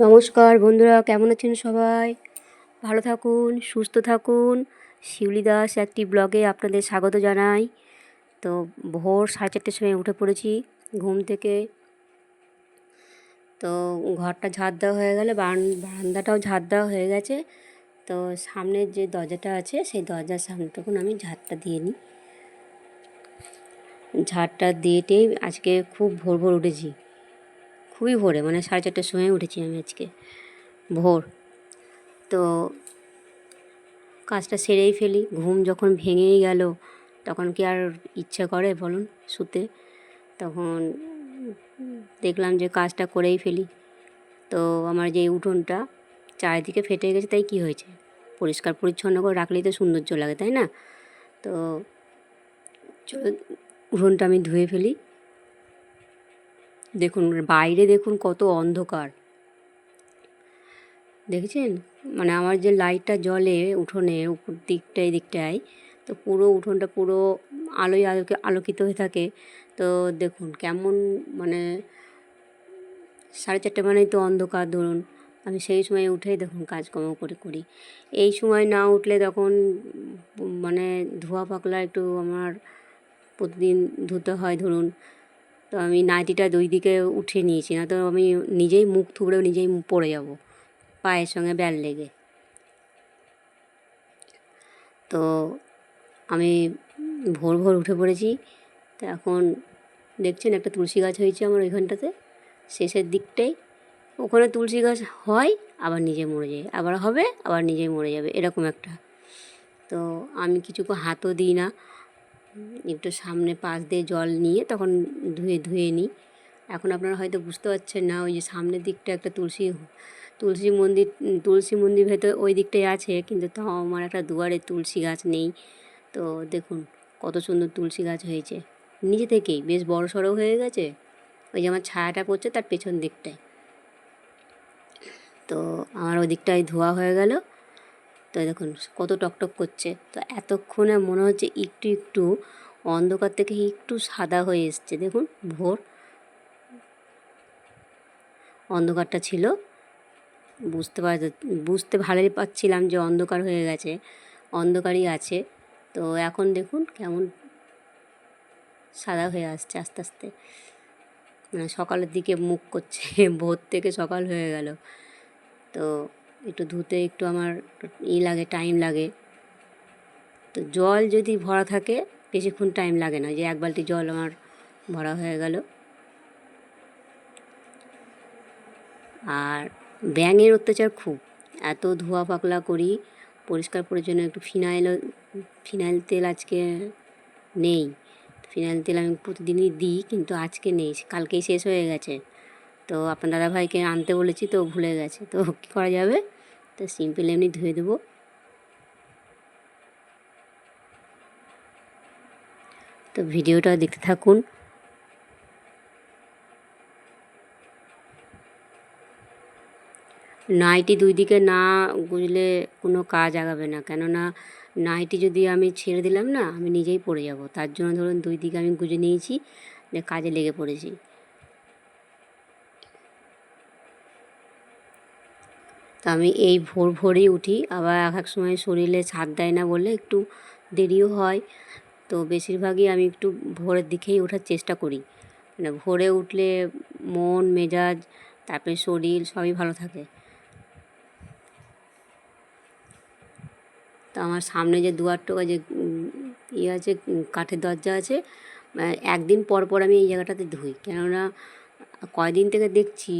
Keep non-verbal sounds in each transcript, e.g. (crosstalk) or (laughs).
নমস্কার বন্ধুরা, কেমন আছেন সবাই? ভালো থাকুন, সুস্থ থাকুন। শিউলি দাস একটি ব্লগে আপনাদের স্বাগত জানাই। তো ভোর সাড়ে চারটের সময় উঠে পড়েছি ঘুম থেকে। তো ঘরটা ঝাড় দেওয়া হয়ে গেলে, বারান- বারান্দাটাও ঝাড় দেওয়া হয়ে গেছে। তো সামনের যে দরজাটা আছে, সেই দরজার সামনেটুকুন আমি ঝাড়টা দিয়ে নিই। ঝাড়টা দিয়েটেই আজকে খুব ভোর ভোর উঠেছি। খুবই ভোরে মানে সাড়ে চারটের সময় উঠেছি আমি আজকে, ভোর। তো কাজটা সেরেই ফেলি, ঘুম যখন ভেঙেই গেল, তখন কি আর ইচ্ছা করে বলুন, শুতে? তখন দেখলাম যে কাজটা করেই ফেলি। তো আমার যে উঠোনটা চারিদিকে ফেটে গেছে, তাই কি হয়েছে? পরিষ্কার পরিচ্ছন্ন করে রাখলেই তো সৌন্দর্য লাগে, তাই না? তো উঠোনটা আমি ধুয়ে ফেলি। দেখুন, বাইরে দেখুন কত অন্ধকার। দেখেছেন? মানে আমার যে লাইটটা জ্বলে উঠোনে, উপর দিকটায় দিকটায়, তো পুরো উঠোনটা পুরো আলোয় আলোকে, আলোকিত হয়ে থাকে। তো দেখুন, কেমন মানে সাড়ে চারটে মানেই তো অন্ধকার ধরুন। আমি সেই সময় উঠেই দেখুন কাজকর্ম করে করি। এই সময় না উঠলে তখন মানে ধোয়া পাকলা একটু আমার প্রতিদিন ধুতে হয় ধরুন। তো আমি নাইটিটা দুই দিকে উঠিয়ে নিয়েছি, না তো আমি নিজেই মুখ থুবড়েও নিজেই পড়ে যাব, পায়ের সঙ্গে ব্যাল লেগে। তো আমি ভোর ভোর উঠে পড়েছি, তো এখন দেখছেন একটা তুলসী গাছ হয়েছে আমার ওইখানটাতে, শেষের দিকটাই। ওখানে তুলসী গাছ হয়, আবার নিজে মরে যায়, আবার হবে, আবার নিজেই মরে যাবে, এরকম একটা। তো আমি কিছুকে হাতও দিই না একটু সামনে পাশ দিয়ে জল নিয়ে তখন ধুয়ে ধুয়ে নিই। এখন আপনারা হয়তো বুঝতে পারছেন না, ওই যে সামনের দিকটা একটা তুলসী তুলসী মন্দির তুলসী মন্দির ভেতর ওই দিকটাই আছে, কিন্তু তাও আমার একটা দুয়ারে তুলসী গাছ নেই। তো দেখুন কত সুন্দর তুলসী গাছ হয়েছে। নিজে থেকেই বেশ বড় সড়ো হয়ে গেছে, ওই যে আমার ছায়াটা পড়ছে তার পেছন দিকটায়। তো আমার ওই দিকটায় ধোয়া হয়ে গেল তো দেখুন কত টকটক করছে। তো এতক্ষণে মনে হচ্ছে একটু একটু অন্ধকার থেকে একটু সাদা হয়ে এসছে। দেখুন ভোর। অন্ধকারটা ছিল। বুঝতে পার বুঝতে ভালোই পাচ্ছিলাম যে অন্ধকার হয়ে গেছে। অন্ধকারই আছে। তো এখন দেখুন কেমন সাদা হয়ে আসছে আস্তে আস্তে। মানে সকালের দিকে মুখ করছে, (laughs) ভোর থেকে সকাল হয়ে গেল। তো একটু ধুতে একটু আমার ই লাগে টাইম লাগে। তো জল যদি ভরা থাকে, বেশিক্ষণ টাইম লাগে না। যে এক বালতি জল আমার ভরা হয়ে গেল। আর ব্যাঙের অত্যাচার খুব। এত ধোয়া পাকলা করি, পরিষ্কার পরিচ্ছন্ন, একটু ফিনাইলও ফিনাইল তেল আজকে নেই। ফিনাইল তেল আমি প্রতিদিনই দিই, কিন্তু আজকে নেই। কালকেই শেষ হয়ে গেছে। তো আপনার দাদাভাইকে আনতে বলেছি, তো ভুলে গেছে। তো কী করা যাবে? তো সিম্পল এমনি ধুয়ে দেবো। তো ভিডিওটা দেখতে থাকুন। নাইটি দুই দিকে না গুজলে কোনো কাজ আগাবে না। কেননা নাইটি যদি আমি ছেড়ে দিলাম না, আমি নিজেই পড়ে যাব। তার জন্য ধরুন দুই দিকে আমি গুজে নিয়েছি কাজে লেগে পড়েছি। তো আমি এই ভোর ভোরেই উঠি। আবার এক এক সময় শরীরে ছাদ দেয় না বলে একটু দেরিও হয়। তো বেশিরভাগই আমি একটু ভোরের দিকেই ওঠার চেষ্টা করি। মানে ভোরে উঠলে মন, মেজাজ, তারপরে শরীর সবই ভালো থাকে। তো আমার সামনে যে দুয়ার টোকা যে ইয়ে আছে, কাঠের দরজা আছে একদিন পর পর আমি এই জায়গাটাতে ধুই। কেননা কয়দিন থেকে দেখছি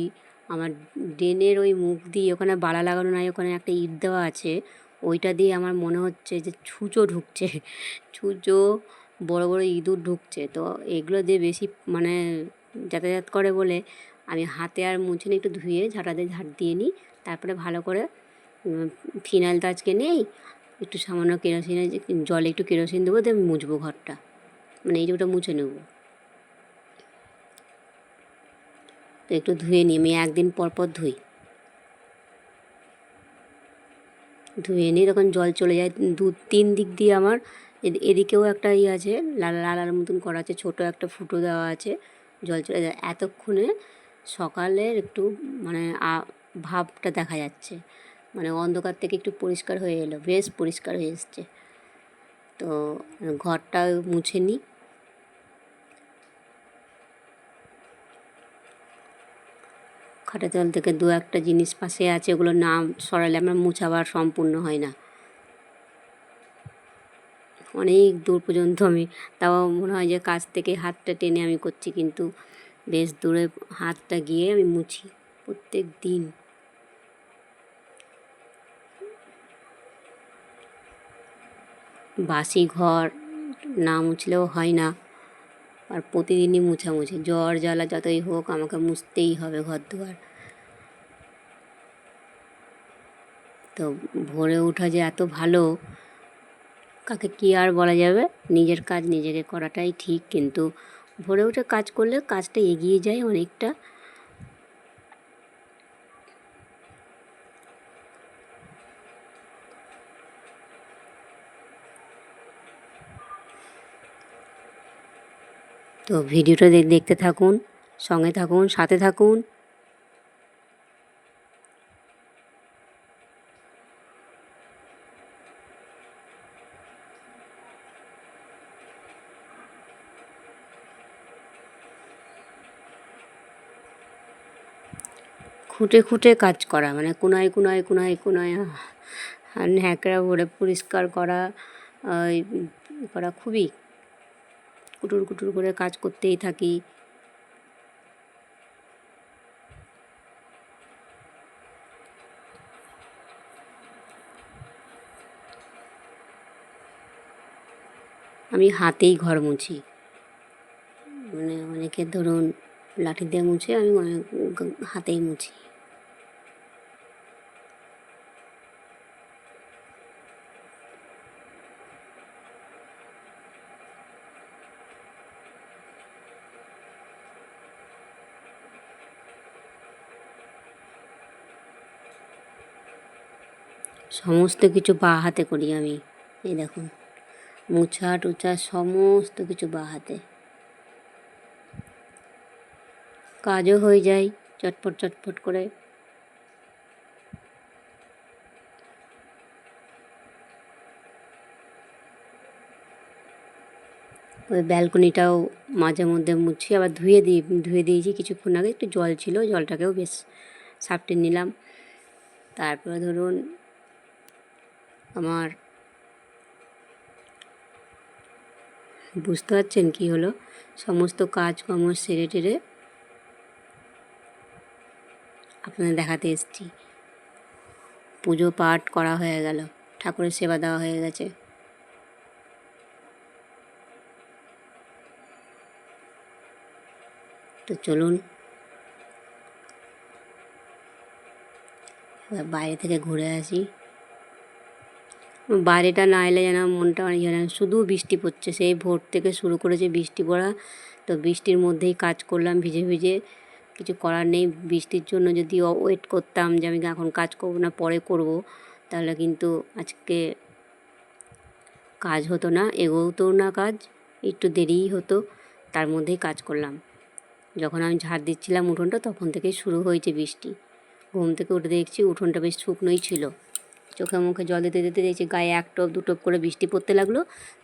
আমার ড্রেনের ওই মুখ দিয়ে, ওখানে বালা লাগানো নাই, ওখানে একটা ইট দেওয়া আছে, ওইটা দিয়ে আমার মনে হচ্ছে যে ছুঁচো ঢুকছে, (laughs) ছুঁচো, বড় বড় ইঁদুর ঢুকছে। তো এগুলো দিয়ে বেশি মানে যাতায়াত করে বলে আমি হাতে আর মুছে নিয়ে একটু ধুয়ে ঝাঁটা দিয়ে ঝাঁট দিয়ে নিই, তারপরে ভালো করে ফিনাইল তো আজকে নেই, একটু সামান্য কেরোসিনে জলে একটু কেরোসিন দেবো, দিয়ে মুছবো ঘরটা। মানে এই যে ওটা মুছে নেব। তো একটু ধুয়ে নিই, আমি একদিন পর পর ধুই। ধুয়ে নিই, তখন জল চলে যায়। দু, তিন দিক দিয়ে আমার এদিকেও একটা ইয়ে আছে, লাল, লালার মতন করা আছে, ছোটো একটা ফুটো দেওয়া আছে, জল চলে যায়। এতক্ষণে সকালের একটু মানে ভাবটা দেখা যাচ্ছে। মানে অন্ধকার থেকে একটু পরিষ্কার হয়ে এলো, বেশ পরিষ্কার হয়ে এসছে। তো ঘরটা মুছে নিই। খাটের তল থেকে দু একটা জিনিস পাশে আছে ওগুলো না সরালে আমার মুছাবার সম্পূর্ণ হয় না। অনেক দূর পর্যন্ত আমি, তাও মনে হয় যে কাছ থেকে হাতটা টেনে আমি করছি, কিন্তু বেশ দূরে হাতটা গিয়ে আমি মুছি প্রত্যেক দিন। বাসি ঘর না মুছলেও হয় না। আর প্রতিদিনই মুছামুছি। জ্বর, জ্বালা যতই হোক আমাকে মুছতেই হবে ঘর দুয়ার তো ভোরে ওঠা যে এত ভালো, কাকে কী আর বলা যাবে? নিজের কাজ নিজেকে করাটাই ঠিক, কিন্তু ভোরে উঠে কাজ করলে কাজটা এগিয়ে যায় অনেকটা। তো ভিডিওটা দেখতে থাকুন, সঙ্গে থাকুন, সাথে থাকুন। খুঁটে খুঁটে কাজ করা মানে কোনায় কোনায় কোনায় কোনায় ন্যাকড়া ভরে পরিষ্কার করা করা খুবই কুটুর কুটুর করে কাজ করতেই থাকি। আমি হাতেই ঘর মুছি। মানে অনেকে ধরুন লাঠি দিয়ে মুছে, আমি অনেক হাতেই মুছি। সমস্ত কিছু বা হাতে করি আমি। এই দেখুন, মোছা, টোছা, সমস্ত কিছু বা হাতে। কাজও হয়ে যায়, চটপট চটপট করে। ওই ব্যালকনিটাও মাঝে মধ্যে মুছি, আবার ধুয়ে দিই, ধুয়ে দিয়েছি কিছুক্ষণ আগে, একটু জল ছিল, জলটাকেও বেশ সাপটে নিলাম। তারপরে ধরুন আমার বুঝতে পারছেন কী হলো? সমস্ত কাজকর্ম সেরে টেরে আপনাদের দেখাতে এসেছি। পুজো পাঠ করা হয়ে গেল, ঠাকুরের সেবা দেওয়া হয়ে গেছে। তো চলুন, এবার বাইরে থেকে ঘুরে আসি। বাইরেটা না এলে যেন মনটা অনেক যেন শুধু বৃষ্টি পড়ছে, সেই ভোর থেকে শুরু করেছে বৃষ্টি পড়া, তো বৃষ্টির মধ্যেই কাজ করলাম ভিজে ভিজে। কিছু করার নেই, বৃষ্টির জন্য যদি ওয়েট করতাম যে আমি এখন কাজ করব না, পরে করব, তাহলে কিন্তু আজকে কাজ হতো না, এগোতো না কাজ, একটু দেরিই হতো, তার মধ্যেই কাজ করলাম। যখন আমি ঝাড় দিচ্ছিলাম উঠোনটা, তখন থেকেই শুরু হয়েছে বৃষ্টি। ঘুম থেকে উঠে দেখছি উঠোনটা বেশ শুকনোই ছিল। চোখে মুখে জল দিতে দিতে দেখছি গায়ে এক টপ, দু টপ করে বৃষ্টি পড়তে লাগল।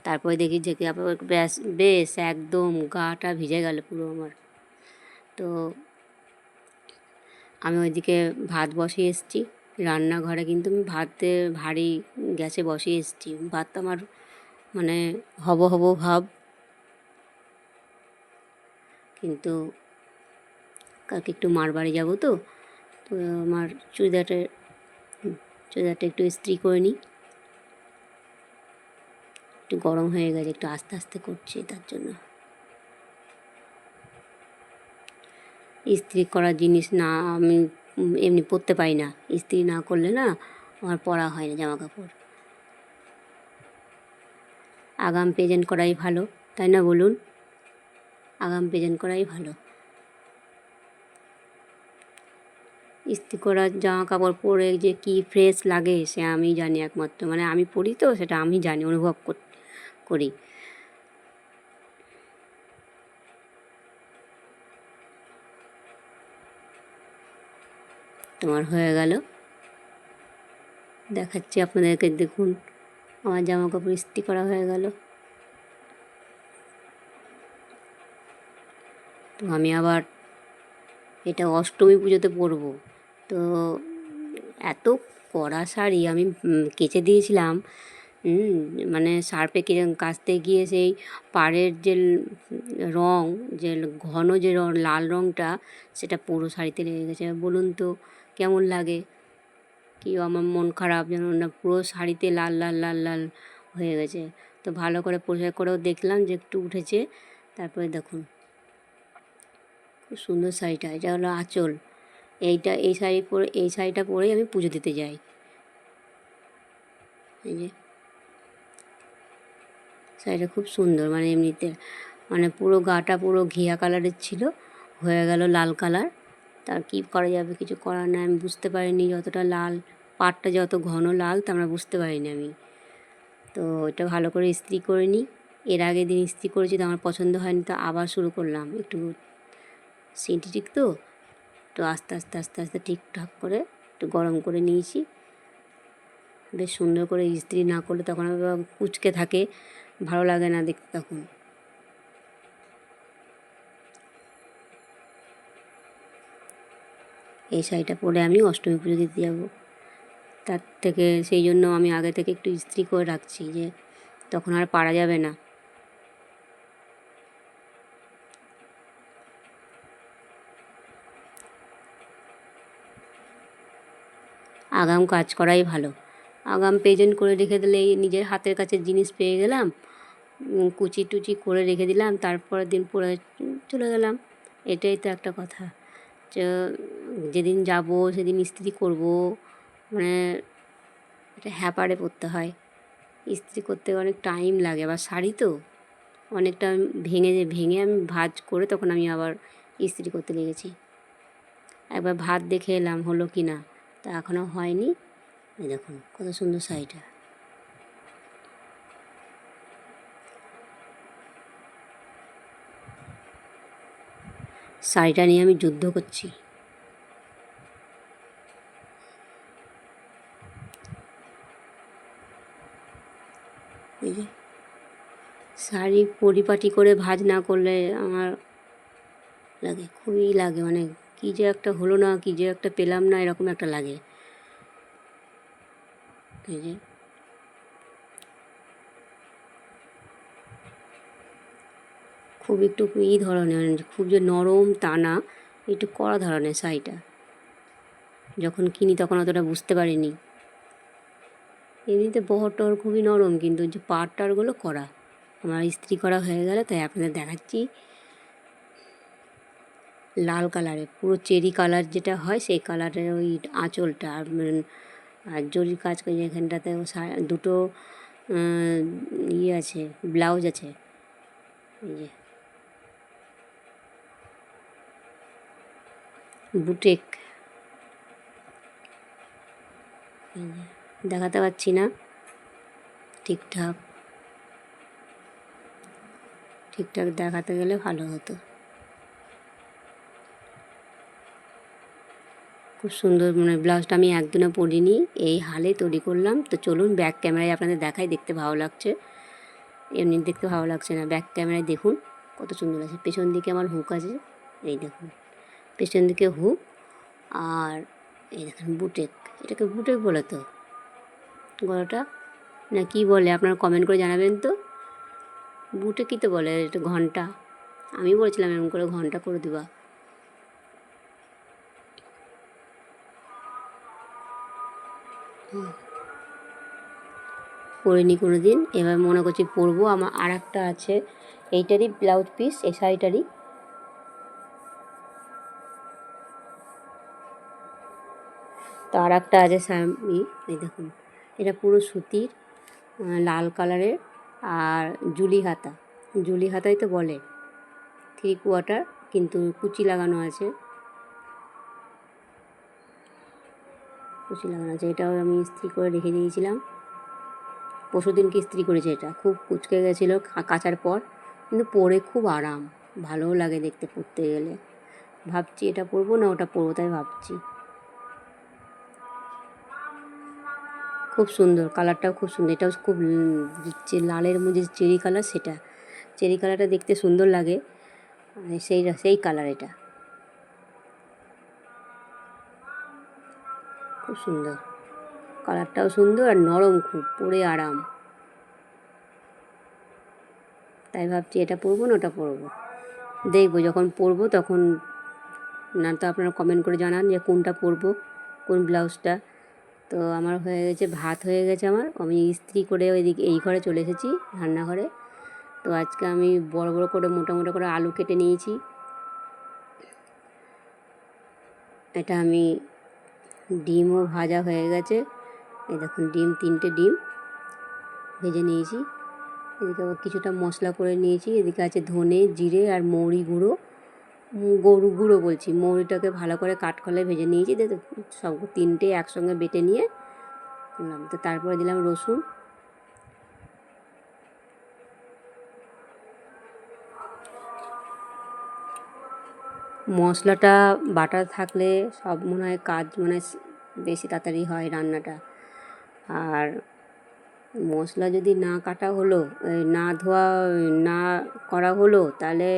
তারপরে দেখি যে আবার ব্যাস, বেশ একদম গাটা ভিজে গেল পুরো আমার। তো আমি ওইদিকে ভাত বসিয়ে এসেছি। রান্নাঘরে কিন্তু আমি ভাতে ভারী গ্যাসে বসিয়ে এসেছি। ভাত আমার মানে হব হব ভাব। কিন্তু কালকে একটু মার বাড়ি যাব তো তো আমার চুড়িদারটা চুড়িদারটা একটু ইস্ত্রি করে নিই। একটু গরম হয়ে গেছে, একটু আস্তে আস্তে করছি তার জন্য। ইস্ত্রি করা জিনিস না, আমি এমনি পরতে পারি না। ইস্ত্রি না করলে না আমার পরা হয় না জামা কাপড় আগাম প্রেজেন্ট করাই ভালো, তাই না বলুন? আগাম প্রেজেন্ট করাই ভালো। ইস্ত্রি করা জামা কাপড় পরে যে কি ফ্রেশ লাগে সে আমি জানি একমাত্র। মানে আমি পরি তো, সেটা আমি জানি, অনুভব করি তোমার হয়ে গেল। দেখাচ্ছি আপনাদেরকে, দেখুন, আমার জামা কাপড় ইস্ত্রি করা হয়ে গেল। তো আমি আবার এটা অষ্টমী পুজোতে পরবো। তো এত কড়া শাড়ি আমি কেচে দিয়েছিলাম মানে সার্পে কাচতে গিয়ে সেই পাড়ের যে রং, যে ঘন যে রং, লাল রংটা, সেটা পুরো শাড়িতে লেগে গেছে। বলুন তো, কেমন লাগে? কি আমার মন খারাপ যেন না, পুরো শাড়িতে লাল লাল লাল লাল হয়ে গেছে। তো ভালো করে পরিষ্কার করেও দেখলাম যে একটু উঠেছে, তারপরে দেখুন। খুব সুন্দর শাড়িটা, এটা হলো আঁচল। এইটা, এই শাড়ি পরে, এই শাড়িটা পরেই আমি পুজো দিতে যাই। এই যে। শাড়িটা খুব সুন্দর মানে এমনিতে মানে পুরো গাটা পুরো ঘিয়া কালারের ছিল, হয়ে গেল লাল কালার। তার কি করা যাবে, কিছু করার নাই, আমি বুঝতে পারিনি যতটা লাল, পাটটা যত ঘন লাল, তা আমরা বুঝতে পারিনি আমি। তো এটা ভালো করে ইস্ত্রি করে নিই। এর আগে দিন ইস্ত্রি করেছি, তো আমার পছন্দ হয়নি, তো আবার শুরু করলাম। একটু সিনথেটিক তো তো আস্তে আস্তে আস্তে আস্তে ঠিকঠাক করে একটু গরম করে নিয়েছি। বেশ সুন্দর করে ইস্ত্রি না করলে তখন কুচকে থাকে, ভালো লাগে না দেখতে তখন। এই শাড়িটা পরে আমি অষ্টমী পুজো দিতে যাব। তার থেকে, সেই জন্য আমি আগে থেকে একটু ইস্ত্রি করে রাখছি যে তখন আর পারা যাবে না। আগাম কাজ করাই ভালো। আগাম প্রেজেন্ট করে রেখে দিলে নিজের হাতের কাছে জিনিস পেয়ে গেলাম কুচি টুচি করে রেখে দিলাম, তারপরের দিন পরে চলে গেলাম। এটাই তো একটা কথা। যেদিন যাব সেদিন ইস্ত্রি করব মানে এটা হ্যাপারে পরতে হয়। ইস্ত্রি করতে অনেক টাইম লাগে, আবার শাড়ি তো অনেকটা ভেঙে যে, ভেঙে আমি ভাঁজ করে তখন আমি আবার ইস্ত্রি করতে লেগেছি। একবার ভাত দেখে এলাম হলো কি না তা এখনও হয়নি। এই দেখুন, কত সুন্দর শাড়িটা। শাড়িটা নিয়ে আমি যুদ্ধ করছি। শাড়ি পরিপাটি করে ভাজ না করলে আমার লাগে, খুবই লাগে মানে কী যে একটা হলো না, কী যে একটা পেলাম না, এরকম একটা লাগে। এই যে। খুব একটু ই ধরনের, খুব যে নরম টানা একটু কড়া ধরনের শাড়িটা। যখন কিনি তখন অতটা বুঝতে পারিনি। এমনিতে বহর টহর খুবই নরম, কিন্তু যে পাট টারগুলো করা আমার ইস্ত্রি করা হয়ে গেলে, তাই আপনাদের দেখাচ্ছি। লাল কালারে, পুরো চেরি কালার যেটা হয় সেই কালারের ওই আঁচলটা। আর আর জরির কাজ করে এখানটাতে দুটো ইয়ে আছে, ব্লাউজ আছে। বুটেক। দেখাতে পারছি না। ঠিকঠাক। ঠিকঠাক দেখাতে গেলে ভালো হতো। খুব সুন্দর মানে ব্লাউজটা আমি একদিনও পরিনি, এই হালে তৈরি করলাম। তো চলুন ব্যাক ক্যামেরায় আপনাদের দেখাই, দেখতে ভালো লাগছে। এমনি দেখতে ভালো লাগছে না। ব্যাক ক্যামেরায় দেখুন, কত সুন্দর আছে পেছন দিকে আমার হুক আছে, এই দেখুন। পেছন দিকে হুক আর এই দেখুন বুটেক এটাকে বুটেক বলে তো? গলাটা? না, কি বলে? আপনারা কমেন্ট করে জানাবেন তো। বুটে কী তো বলে? এটা ঘণ্টা। আমি বলছিলাম এরকম করে ঘণ্টা করে দিবা। পরিনি কোনো দিন এবার মনে করছি পরবো। আমার আর একটা আছে। এইটারই ব্লাউজ পিস এই শাড়িটারই। তো আর একটা আছে শাড়ি এই দেখুন। এটা পুরো সুতির লাল কালারের আর জুলি হাতা। জুলি হাতাই তো বলে। থ্রি কোয়ার্টার, কিন্তু কুচি লাগানো আছে। কুচি লাগানো আছে। এটাও আমি ইস্ত্রি করে রেখে দিয়েছিলাম। পরশু দিনকে ইস্ত্রি করেছে এটা? খুব কুচকে গেছিল কাচার পর, কিন্তু পরে খুব আরাম। ভালোও লাগে দেখতে পরতে গেলে। ভাবছি এটা পরবো না, ওটা পরবো, তাই ভাবছি। খুব সুন্দর, কালারটাও খুব সুন্দর, এটাও খুব যে লালের মধ্যে চেরি কালার, সেটা। চেরি কালারটা দেখতে সুন্দর লাগে। মানে সেই সেই কালার এটা। খুব সুন্দর। কালারটাও সুন্দর আর নরম খুব পরে আরাম। তাই ভাবছি এটা পরবো না ওটা পরবো। দেখব যখন পরবো তখন, না তো আপনারা কমেন্ট করে জানান যে কোনটা পরবো, কোন ব্লাউজটা। তো আমার হয়ে গেছে, ভাত হয়ে গেছে আমার। আমি ইস্ত্রি করে ওইদিকে, এই ঘরে চলে এসেছি রান্নাঘরে। তো আজকে আমি বড় বড় করে, মোটা মোটা করে আলু কেটে নিয়েছি। এটা আমি ডিমও ভাজা হয়ে গেছে। এই দেখুন, ডিম, তিনটে ডিম ভেজে নিয়েছি। এদিকে আবার কিছুটা মশলা করে নিয়েছি। এদিকে আছে ধনে, জিরে আর মৌরি গুঁড়ো। গরু গুঁড়ো বলছি। মৌরিটাকে ভালো করে কাঠখোলায় ভেজে নিয়েছি। সব তিনটে একসঙ্গে বেটে নিয়ে তো তারপরে দিলাম রসুন। মশলাটা বাটা থাকলে সব মনে হয় কাজ মনে হয় বেশি তাড়াতাড়ি হয় রান্নাটা। আর মশলা যদি না কাটা হলো না ধোয়া, না করা হলো, তাহলে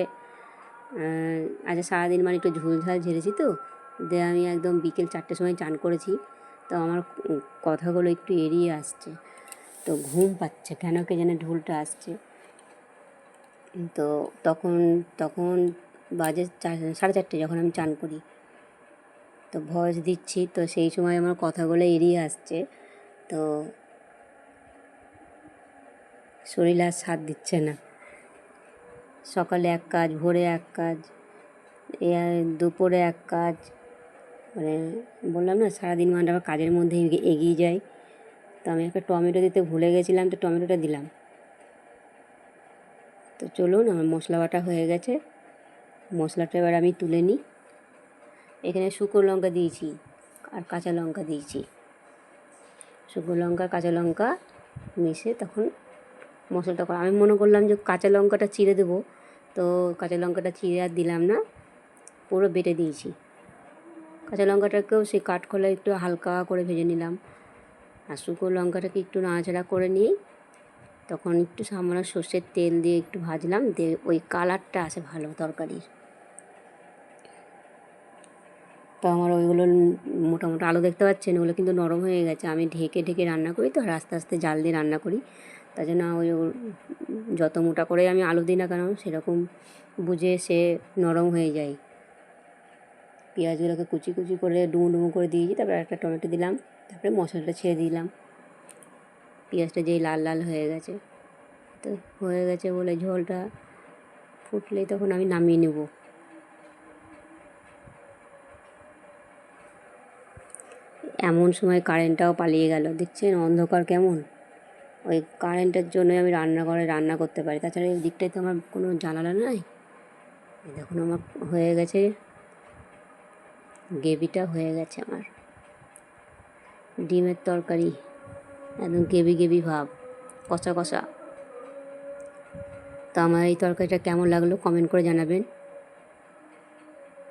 আজ সারাদিন মানে একটু ঝোলঝাল ঝেড়েছি তো, দিয়ে আমি একদম বিকেল চারটের সময় চান করেছি। তো আমার কথাগুলো একটু এড়িয়ে আসছে। তো ঘুম পাচ্ছে, কেন কে যেন ঢোলটা আসছে। তো তখন তখন বাজে সাড়ে চারটে যখন আমি চান করি, তো ভয়েস দিচ্ছি, তো সেই সময় আমার কথাগুলো এড়িয়ে আসছে। তো শরীর আর সাথ দিচ্ছে না। সকালে এক কাজ, ভোরে এক কাজ, এ দুপুরে এক কাজ মানে বললাম না, সারাদিন মানে আবার কাজের মধ্যে এগিয়ে- যাই। তো আমি একটা টমেটো দিতে ভুলে গেছিলাম, তো টমেটোটা দিলাম। তো চলুন, আমার মশলা বাটা হয়ে গেছে। মশলাটা এবার আমি তুলে নিই। এখানে শুকনো লঙ্কা দিয়েছি আর কাঁচা লঙ্কা দিয়েছি। শুকনো লঙ্কা, কাঁচা লঙ্কা মিশে তখন মশলাটা করা। আমি মনে করলাম যে কাঁচা লঙ্কাটা চিড়ে দেবো, তো কাঁচা লঙ্কাটা চিড়ে আর দিলাম না, পুরো বেটে দিয়েছি। কাঁচা লঙ্কাটাকেও সেই কাঠখোলা একটু হালকা করে ভেজে নিলাম। আর শুকনো লঙ্কাটাকে একটু নাড়াচাড়া করে নিয়ে তখন একটু সামান্য সর্ষের তেল দিয়ে একটু ভাজলাম, দিয়ে ওই কালারটা আসে ভালো তরকারির। তো আমার ওইগুলো মোটামুটি আলু দেখতে পাচ্ছেন, ওগুলো কিন্তু নরম হয়ে গেছে। আমি ঢেকে ঢেকে রান্না করি তো, আর আস্তে আস্তে জাল দিয়ে রান্না করি। তার জন্য ওই যত মোটা করে আমি আলু দিই না কেন, সেরকম বুঝে সে নরম হয়ে যায়। পেঁয়াজগুলোকে কুচি কুচি করে ডুমো ডুমো করে দিয়েছি, তারপরে একটা টমেটো দিলাম, তারপরে মশলাটা ছেড়ে দিলাম। পেঁয়াজটা যেই লাল লাল হয়ে গেছে, তো হয়ে গেছে বলে ঝোলটা ফুটলেই তখন আমি নামিয়ে নেব। এমন সময় কারেন্টটাও পালিয়ে গেল। দেখছেন অন্ধকার কেমন? ওই কারেন্টের জন্য আমি রান্নাঘরে রান্না করতে পারি। তাছাড়া এই দিকটায় তো আমার কোনো জানালা নাই। দেখুন আমার হয়ে গেছে, গ্রেভিটা হয়ে গেছে আমার। ডিমের তরকারি, একদম গেবি গেবি ভাব, কষা কষা। তো আমার এই তরকারিটা কেমন লাগল কমেন্ট করে জানাবেন।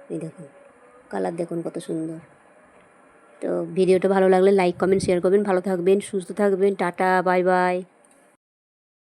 এই দেখুন কালার দেখুন কত সুন্দর। তো ভিডিওটা ভালো লাগলে লাইক কমেন্ট শেয়ার করবেন। ভালো থাকবেন, সুস্থ থাকবেন। Tata bye bye